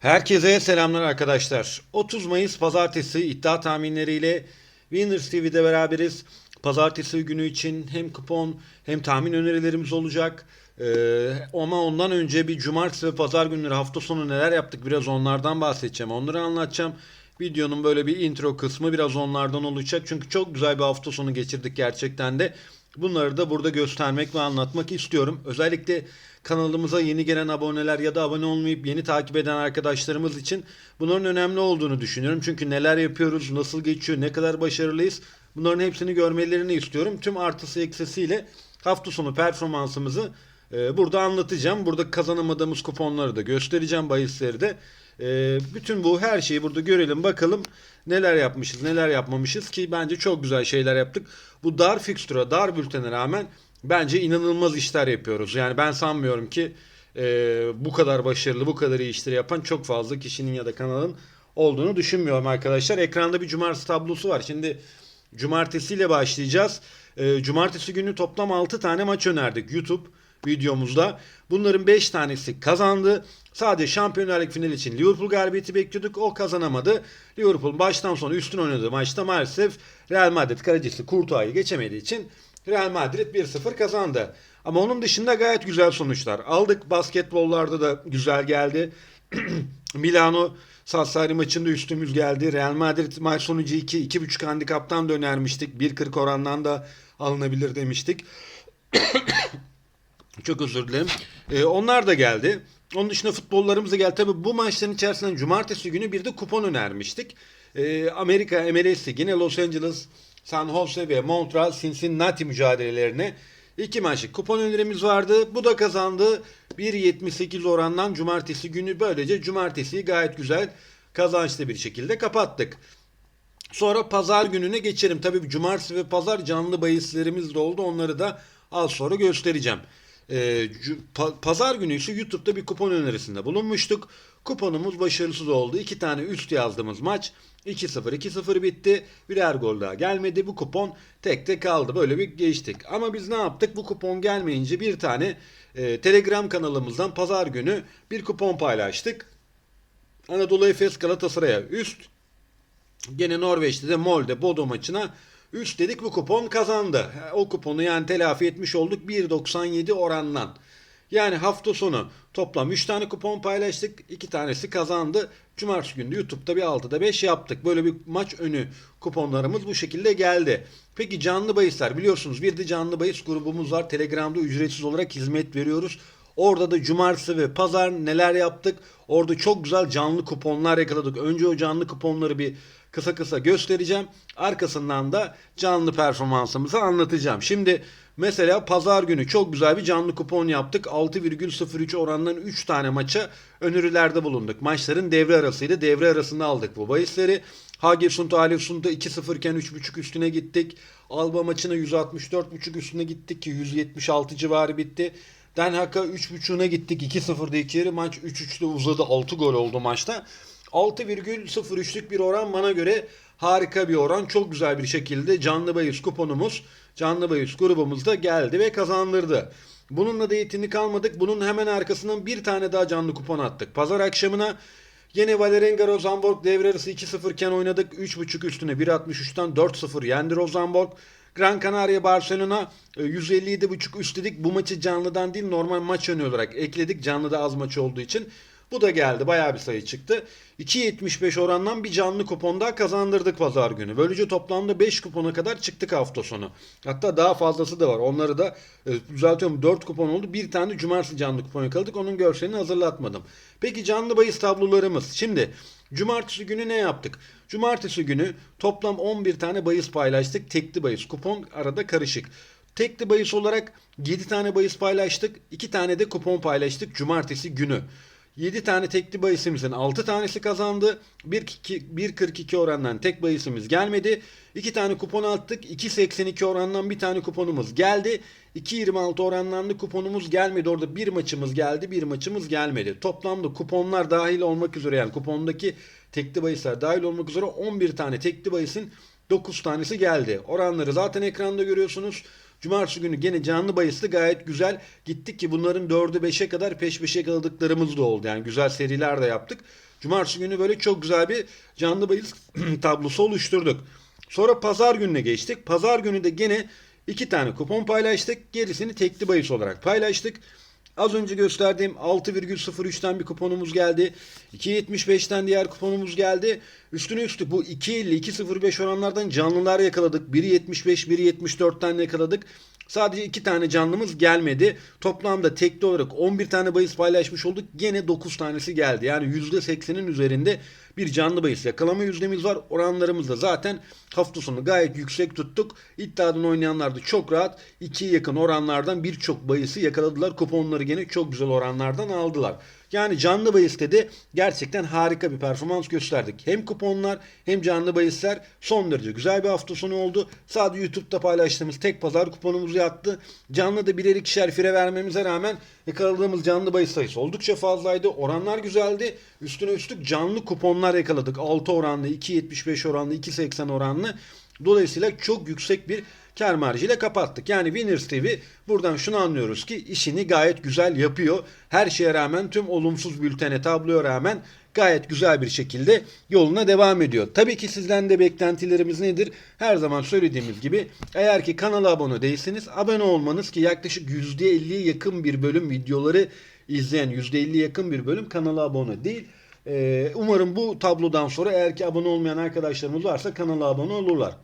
Herkese selamlar arkadaşlar. 30 Mayıs pazartesi iddia tahminleriyle Winners TV'de beraberiz. Pazartesi günü için hem kupon hem tahmin önerilerimiz olacak. Ee, ama ondan önce bir cumartesi ve pazar günleri hafta sonu neler yaptık biraz onlardan bahsedeceğim. Onları anlatacağım. Videonun böyle bir intro kısmı biraz onlardan olacak. Çünkü çok güzel bir hafta sonu geçirdik gerçekten de. Bunları da burada göstermek ve anlatmak istiyorum. Özellikle kanalımıza yeni gelen aboneler ya da abone olmayıp yeni takip eden arkadaşlarımız için bunların önemli olduğunu düşünüyorum. Çünkü neler yapıyoruz, nasıl geçiyor, ne kadar başarılıyız bunların hepsini görmelerini istiyorum. Tüm artısı eksisiyle hafta sonu performansımızı e, burada anlatacağım. Burada kazanamadığımız kuponları da göstereceğim bahisleri de. E, bütün bu her şeyi burada görelim bakalım neler yapmışız neler yapmamışız ki bence çok güzel şeyler yaptık. Bu dar fikstüre dar bültene rağmen bence inanılmaz işler yapıyoruz. Yani ben sanmıyorum ki e, bu kadar başarılı bu kadar iyi işleri yapan çok fazla kişinin ya da kanalın olduğunu düşünmüyorum arkadaşlar. Ekranda bir cumartesi tablosu var. Şimdi cumartesiyle başlayacağız. E, cumartesi günü toplam 6 tane maç önerdik YouTube videomuzda. Bunların 5 tanesi kazandı. Sadece Şampiyonlar Ligi finali için Liverpool galibiyeti bekliyorduk. O kazanamadı. Liverpool baştan sona üstün oynadığı maçta maalesef Real Madrid kalecisi Courtois'ı geçemediği için Real Madrid 1-0 kazandı. Ama onun dışında gayet güzel sonuçlar aldık. Basketbollarda da güzel geldi. Milano Sassari maçında üstümüz geldi. Real Madrid maç sonucu 2 2.5 handikaptan da önermiştik. 1.40 orandan da alınabilir demiştik. Çok özür dilerim. Ee, onlar da geldi. Onun dışında futbollarımız da geldi. Tabii bu maçların içerisinden cumartesi günü bir de kupon önermiştik. Ee, Amerika MLS yine Los Angeles, San Jose ve Montreal Cincinnati mücadelelerine iki maçlık kupon önerimiz vardı. Bu da kazandı. 1.78 orandan cumartesi günü böylece cumartesiyi gayet güzel kazançlı bir şekilde kapattık. Sonra pazar gününe geçelim. Tabii cumartesi ve pazar canlı bahislerimiz de oldu. Onları da az sonra göstereceğim. Pa- pazar günü ise YouTube'da bir kupon önerisinde bulunmuştuk. Kuponumuz başarısız oldu. İki tane üst yazdığımız maç 2-0 2-0 bitti. Birer gol daha gelmedi. Bu kupon tekte kaldı. Böyle bir geçtik. Ama biz ne yaptık? Bu kupon gelmeyince bir tane e, Telegram kanalımızdan pazar günü bir kupon paylaştık. Anadolu Efes Galatasaray'a üst. Gene Norveç'te de Molde Bodo maçına üst dedik bu kupon kazandı. O kuponu yani telafi etmiş olduk 1.97 orandan. Yani hafta sonu toplam 3 tane kupon paylaştık. 2 tanesi kazandı. Cumartesi günü YouTube'da bir 6'da 5 yaptık. Böyle bir maç önü kuponlarımız bu şekilde geldi. Peki canlı bahisler biliyorsunuz bir de canlı bahis grubumuz var. Telegram'da ücretsiz olarak hizmet veriyoruz. Orada da cumartesi ve pazar neler yaptık? Orada çok güzel canlı kuponlar yakaladık. Önce o canlı kuponları bir kısa kısa göstereceğim. Arkasından da canlı performansımızı anlatacağım. Şimdi mesela pazar günü çok güzel bir canlı kupon yaptık. 6,03 orandan 3 tane maça önerilerde bulunduk. Maçların devre arasıydı. Devre arasında aldık bu bahisleri. Hagesund Alesund'a 2-0 iken 3.5 üstüne gittik. Alba maçına 164.5 üstüne gittik ki 176 civarı bitti. Den Haag'a 3.5'una gittik. 2-0'da 2 yarı maç 3-3'te uzadı. 6 gol oldu maçta. 6,03'lük bir oran bana göre harika bir oran. Çok güzel bir şekilde canlı bahis kuponumuz, canlı bahis grubumuzda geldi ve kazandırdı. Bununla da yetinlik kalmadık. Bunun hemen arkasından bir tane daha canlı kupon attık. Pazar akşamına Yine Valerenga Rosenborg devre arası 2-0 iken oynadık. 3.5 üstüne 1.63'ten 4-0 yendi Rosenborg. Gran Canaria Barcelona e, 157.5 üst dedik. Bu maçı canlıdan değil normal maç önü olarak ekledik. Canlıda az maç olduğu için. Bu da geldi. Bayağı bir sayı çıktı. 2.75 orandan bir canlı kupon daha kazandırdık pazar günü. Böylece toplamda 5 kupona kadar çıktık hafta sonu. Hatta daha fazlası da var. Onları da e, düzeltiyorum 4 kupon oldu. Bir tane cumartesi canlı kupon yakaladık. Onun görselini hazırlatmadım. Peki canlı bahis tablolarımız. Şimdi cumartesi günü ne yaptık? Cumartesi günü toplam 11 tane bahis paylaştık. Tekli bahis kupon arada karışık. Tekli bahis olarak 7 tane bahis paylaştık. 2 tane de kupon paylaştık cumartesi günü. 7 tane tekli bahisimizin 6 tanesi kazandı. 1.42 orandan tek bahisimiz gelmedi. 2 tane kupon attık. 2.82 orandan bir tane kuponumuz geldi. 2.26 orandan da kuponumuz gelmedi. Orada bir maçımız geldi, bir maçımız gelmedi. Toplamda kuponlar dahil olmak üzere yani kupondaki tekli bahisler dahil olmak üzere 11 tane tekli bahisin 9 tanesi geldi. Oranları zaten ekranda görüyorsunuz. Cumartesi günü gene canlı bahisli gayet güzel gittik ki bunların 4'ü 5'e kadar peş peşe yakaladıklarımız da oldu. Yani güzel seriler de yaptık. Cumartesi günü böyle çok güzel bir canlı bahis tablosu oluşturduk. Sonra pazar gününe geçtik. Pazar günü de gene iki tane kupon paylaştık. Gerisini tekli bahis olarak paylaştık. Az önce gösterdiğim 6,03'ten bir kuponumuz geldi. 2.75'ten diğer kuponumuz geldi. Üstüne üstlük bu 2.50, 2.05 oranlardan canlılar yakaladık. 1.75, 1.74'ten yakaladık. Sadece iki tane canlımız gelmedi. Toplamda tekli olarak 11 tane bahis paylaşmış olduk. Gene 9 tanesi geldi. Yani %80'in üzerinde bir canlı bahis yakalama yüzdemiz var. Oranlarımız da zaten hafta sonu gayet yüksek tuttuk. İddiadan oynayanlar da çok rahat 2'ye yakın oranlardan birçok bahisi yakaladılar. Kuponları gene çok güzel oranlardan aldılar. Yani canlı bahiste de gerçekten harika bir performans gösterdik. Hem kuponlar hem canlı bahisler son derece güzel bir hafta sonu oldu. Sadece YouTube'da paylaştığımız tek pazar kuponumuz yattı. Canlı da birer ikişer fire vermemize rağmen yakaladığımız canlı bahis sayısı oldukça fazlaydı. Oranlar güzeldi. Üstüne üstlük canlı kuponlar yakaladık. 6 oranlı, 2.75 oranlı, 2.80 oranlı. Dolayısıyla çok yüksek bir kar marjıyla kapattık. Yani Winners TV buradan şunu anlıyoruz ki işini gayet güzel yapıyor. Her şeye rağmen tüm olumsuz bültene tabloya rağmen gayet güzel bir şekilde yoluna devam ediyor. Tabii ki sizden de beklentilerimiz nedir? Her zaman söylediğimiz gibi eğer ki kanala abone değilseniz abone olmanız ki yaklaşık %50'ye yakın bir bölüm videoları izleyen %50 yakın bir bölüm kanala abone değil. Ee, umarım bu tablodan sonra eğer ki abone olmayan arkadaşlarımız varsa kanala abone olurlar.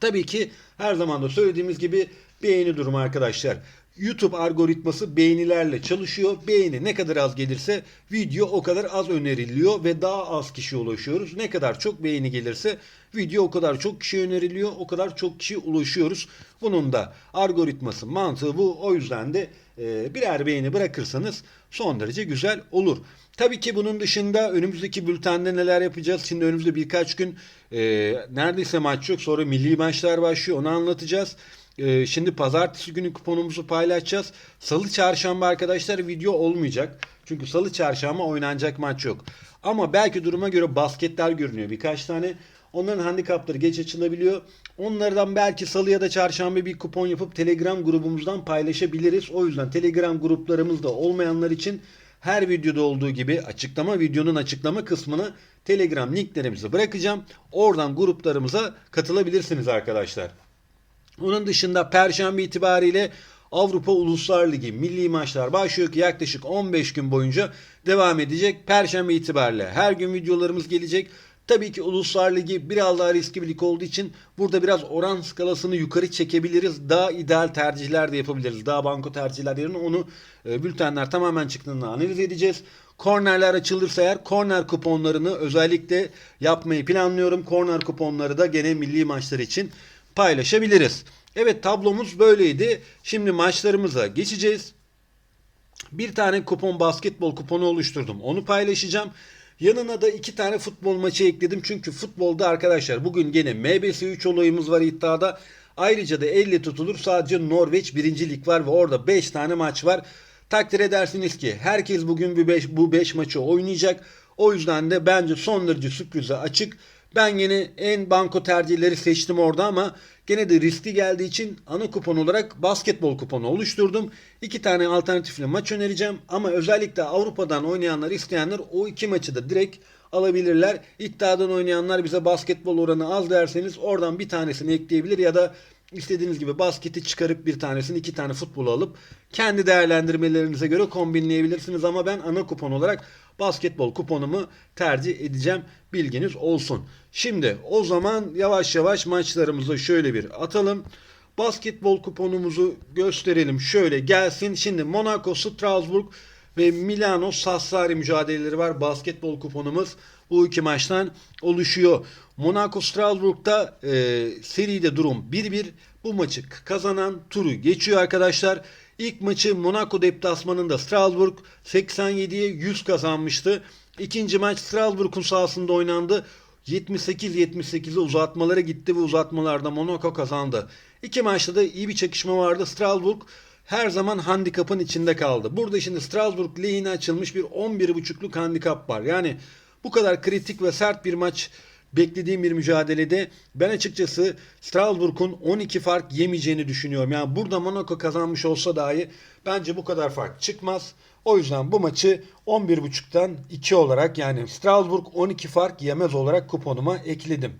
Tabii ki her zaman da söylediğimiz gibi beğeni durumu arkadaşlar. YouTube algoritması beğenilerle çalışıyor. Beğeni ne kadar az gelirse video o kadar az öneriliyor ve daha az kişiye ulaşıyoruz. Ne kadar çok beğeni gelirse video o kadar çok kişiye öneriliyor. O kadar çok kişiye ulaşıyoruz. Bunun da algoritması mantığı bu. O yüzden de e, birer beğeni bırakırsanız son derece güzel olur. Tabii ki bunun dışında önümüzdeki bültende neler yapacağız? Şimdi önümüzde birkaç gün e, neredeyse maç yok. Sonra milli maçlar başlıyor. Onu anlatacağız. E, şimdi pazartesi günü kuponumuzu paylaşacağız. Salı çarşamba arkadaşlar video olmayacak. Çünkü salı çarşamba oynanacak maç yok. Ama belki duruma göre basketler görünüyor. Birkaç tane. Onların handikapları geç açılabiliyor. Onlardan belki salı ya da çarşamba bir kupon yapıp Telegram grubumuzdan paylaşabiliriz. O yüzden Telegram gruplarımızda olmayanlar için her videoda olduğu gibi açıklama videonun açıklama kısmına Telegram linklerimizi bırakacağım. Oradan gruplarımıza katılabilirsiniz arkadaşlar. Onun dışında Perşembe itibariyle Avrupa Uluslar Ligi milli maçlar başlıyor ki yaklaşık 15 gün boyunca devam edecek. Perşembe itibariyle her gün videolarımız gelecek. Tabii ki Uluslar Ligi biraz daha riskli bir lig olduğu için burada biraz oran skalasını yukarı çekebiliriz. Daha ideal tercihler de yapabiliriz. Daha banko tercihler yerine onu e, bültenler tamamen çıktığında analiz edeceğiz. Kornerler açılırsa eğer korner kuponlarını özellikle yapmayı planlıyorum. Korner kuponları da gene milli maçlar için paylaşabiliriz. Evet tablomuz böyleydi. Şimdi maçlarımıza geçeceğiz. Bir tane kupon basketbol kuponu oluşturdum. Onu paylaşacağım. Yanına da iki tane futbol maçı ekledim. Çünkü futbolda arkadaşlar bugün gene MBS 3 olayımız var iddiada. Ayrıca da 50 tutulur sadece Norveç 1. Lig var ve orada 5 tane maç var. Takdir edersiniz ki herkes bugün bu 5 bu 5 maçı oynayacak. O yüzden de bence son derece sürprize açık. Ben yine en banko tercihleri seçtim orada ama gene de riskli geldiği için ana kupon olarak basketbol kuponu oluşturdum. İki tane alternatifli maç önereceğim ama özellikle Avrupa'dan oynayanlar isteyenler o iki maçı da direkt alabilirler. İddiadan oynayanlar bize basketbol oranı az derseniz oradan bir tanesini ekleyebilir ya da istediğiniz gibi basketi çıkarıp bir tanesini iki tane futbol alıp kendi değerlendirmelerinize göre kombinleyebilirsiniz ama ben ana kupon olarak basketbol kuponumu tercih edeceğim. Bilginiz olsun. Şimdi o zaman yavaş yavaş maçlarımızı şöyle bir atalım. Basketbol kuponumuzu gösterelim. Şöyle gelsin. Şimdi Monaco, Strasbourg ve Milano Sassari mücadeleleri var. Basketbol kuponumuz bu iki maçtan oluşuyor. Monaco Strasbourg'da e, seride durum 1-1. Bu maçı kazanan turu geçiyor arkadaşlar. İlk maçı Monaco deplasmanında Strasbourg 87'ye 100 kazanmıştı. İkinci maç Strasbourg'un sahasında oynandı. 78-78'e uzatmalara gitti ve uzatmalarda Monaco kazandı. İki maçta da iyi bir çekişme vardı. Strasbourg her zaman handikapın içinde kaldı. Burada şimdi Strasbourg lehine açılmış bir 11.5'luk handikap var. Yani bu kadar kritik ve sert bir maç beklediğim bir mücadelede ben açıkçası Strasbourg'un 12 fark yemeyeceğini düşünüyorum. Yani burada Monaco kazanmış olsa dahi bence bu kadar fark çıkmaz. O yüzden bu maçı 11.5'tan 2 olarak yani Strasbourg 12 fark yemez olarak kuponuma ekledim.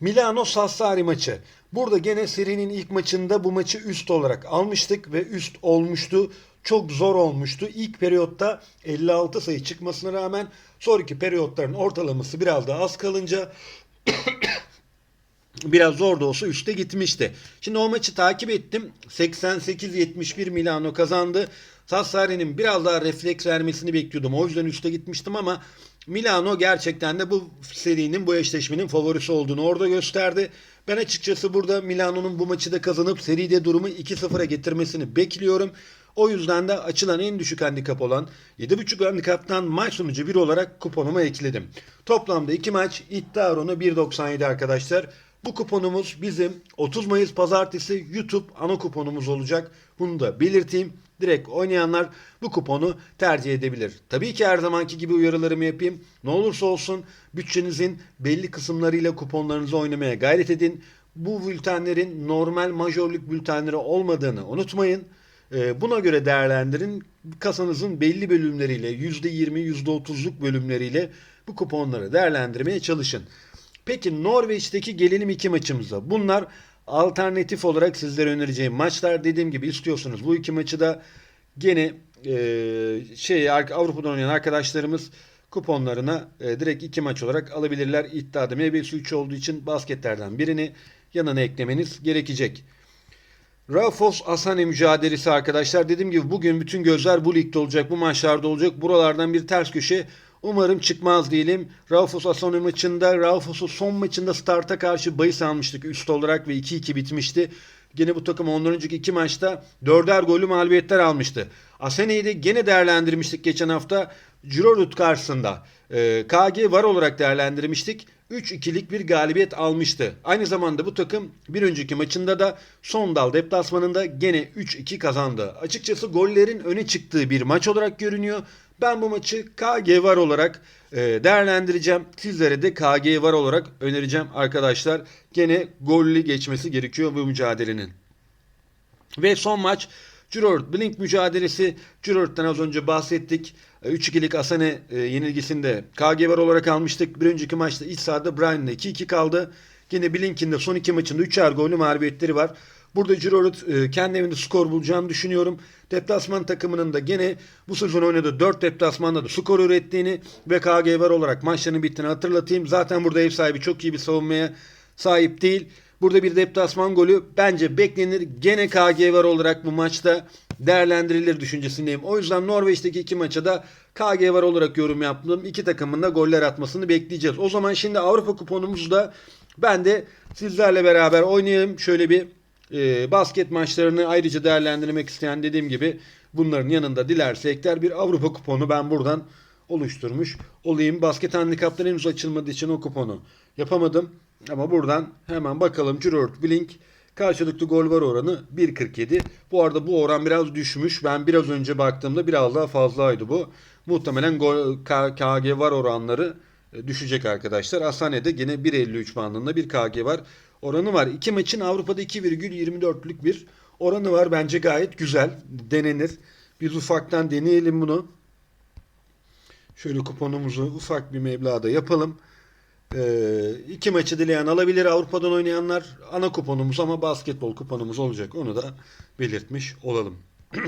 Milano Sassari maçı. Burada gene serinin ilk maçında bu maçı üst olarak almıştık ve üst olmuştu. Çok zor olmuştu. İlk periyotta 56 sayı çıkmasına rağmen sonraki periyotların ortalaması biraz daha az kalınca biraz zor da olsa üste gitmişti. Şimdi o maçı takip ettim. 88-71 Milano kazandı. Sassari'nin biraz daha refleks vermesini bekliyordum. O yüzden üste gitmiştim ama Milano gerçekten de bu serinin bu eşleşmenin favorisi olduğunu orada gösterdi. Ben açıkçası burada Milano'nun bu maçı da kazanıp seride durumu 2-0'a getirmesini bekliyorum. O yüzden de açılan en düşük handikap olan 7.5 handikaptan maç sonucu 1 olarak kuponuma ekledim. Toplamda 2 maç iddia oranı 1.97 arkadaşlar. Bu kuponumuz bizim 30 Mayıs pazartesi YouTube ana kuponumuz olacak. Bunu da belirteyim. Direkt oynayanlar bu kuponu tercih edebilir. Tabii ki her zamanki gibi uyarılarımı yapayım. Ne olursa olsun bütçenizin belli kısımlarıyla kuponlarınızı oynamaya gayret edin. Bu bültenlerin normal majörlük bültenleri olmadığını unutmayın. Ee, Buna göre değerlendirin. Kasanızın belli bölümleriyle %20, %30'luk bölümleriyle bu kuponları değerlendirmeye çalışın. Peki Norveç'teki gelelim iki maçımıza. Bunlar alternatif olarak sizlere önereceğim maçlar. Dediğim gibi istiyorsunuz bu iki maçı da gene e, şey Avrupa'dan oynayan arkadaşlarımız kuponlarına e, direkt iki maç olarak alabilirler. İddiada meyvesi 3 olduğu için basketlerden birini yanına eklemeniz gerekecek. Rafos Asane mücadelesi arkadaşlar. Dediğim gibi bugün bütün gözler bu ligde olacak. Bu maçlarda olacak. Buralardan bir ters köşe umarım çıkmaz diyelim. Rafos Asane maçında Rafos'u son maçında starta karşı bahis almıştık üst olarak ve 2-2 bitmişti. Gene bu takım ondan önceki iki maçta dörder golü mağlubiyetler almıştı. Asene'yi de gene değerlendirmiştik geçen hafta. Giroud karşısında. Ee, KG var olarak değerlendirmiştik. 3-2'lik bir galibiyet almıştı. Aynı zamanda bu takım bir önceki maçında da son dal deplasmanında gene 3-2 kazandı. Açıkçası gollerin öne çıktığı bir maç olarak görünüyor. Ben bu maçı KG var olarak e, değerlendireceğim. Sizlere de KG var olarak önereceğim arkadaşlar. Gene gollü geçmesi gerekiyor bu mücadelenin. Ve son maç Giroud Blink mücadelesi. Giroud'dan az önce bahsettik. 3-2'lik Asane e, yenilgisinde KG var olarak almıştık. Bir önceki maçta iç sahada Brian'la 2-2 kaldı. Yine Blink'in de son iki maçında 3'er gollü mağlubiyetleri var. Burada Giroud e, kendi evinde skor bulacağını düşünüyorum. Deplasman takımının da gene bu sezon oynadığı 4 deplasmanda da skor ürettiğini ve KG var olarak maçların bittiğini hatırlatayım. Zaten burada ev sahibi çok iyi bir savunmaya sahip değil. Burada bir deplasman golü bence beklenir. Gene KG var olarak bu maçta değerlendirilir düşüncesindeyim. O yüzden Norveç'teki iki maça da KG var olarak yorum yaptım. İki takımın da goller atmasını bekleyeceğiz. O zaman şimdi Avrupa kuponumuzu da ben de sizlerle beraber oynayalım. Şöyle bir e, basket maçlarını ayrıca değerlendirmek isteyen dediğim gibi bunların yanında dilerse ekler bir Avrupa kuponu ben buradan oluşturmuş olayım. Basket handikapları henüz açılmadığı için o kuponu yapamadım. Ama buradan hemen bakalım. Giroud, Blink karşılıklı gol var oranı 1.47. Bu arada bu oran biraz düşmüş. Ben biraz önce baktığımda biraz daha fazlaydı bu. Muhtemelen gol, KG var oranları e, düşecek arkadaşlar. Asane'de yine 1.53 bandında bir KG var oranı var. İki maçın Avrupa'da 2,24'lük bir oranı var. Bence gayet güzel. Denenir. Biz ufaktan deneyelim bunu. Şöyle kuponumuzu ufak bir meblağda yapalım. Ee, iki maçı dileyen alabilir Avrupa'dan oynayanlar. Ana kuponumuz ama basketbol kuponumuz olacak. Onu da belirtmiş olalım.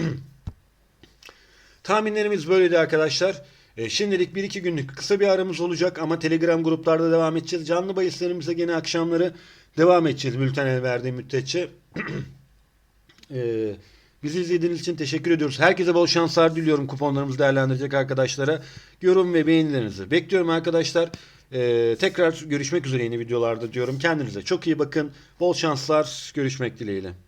Tahminlerimiz böyleydi arkadaşlar. E, şimdilik 1-2 günlük kısa bir aramız olacak ama Telegram gruplarda devam edeceğiz. Canlı bahislerimize gene akşamları devam edeceğiz bülten el verdiği müddetçe. e, bizi izlediğiniz için teşekkür ediyoruz. Herkese bol şanslar diliyorum kuponlarımızı değerlendirecek arkadaşlara. Yorum ve beğenilerinizi bekliyorum arkadaşlar. E, tekrar görüşmek üzere yeni videolarda diyorum. Kendinize çok iyi bakın. Bol şanslar. Görüşmek dileğiyle.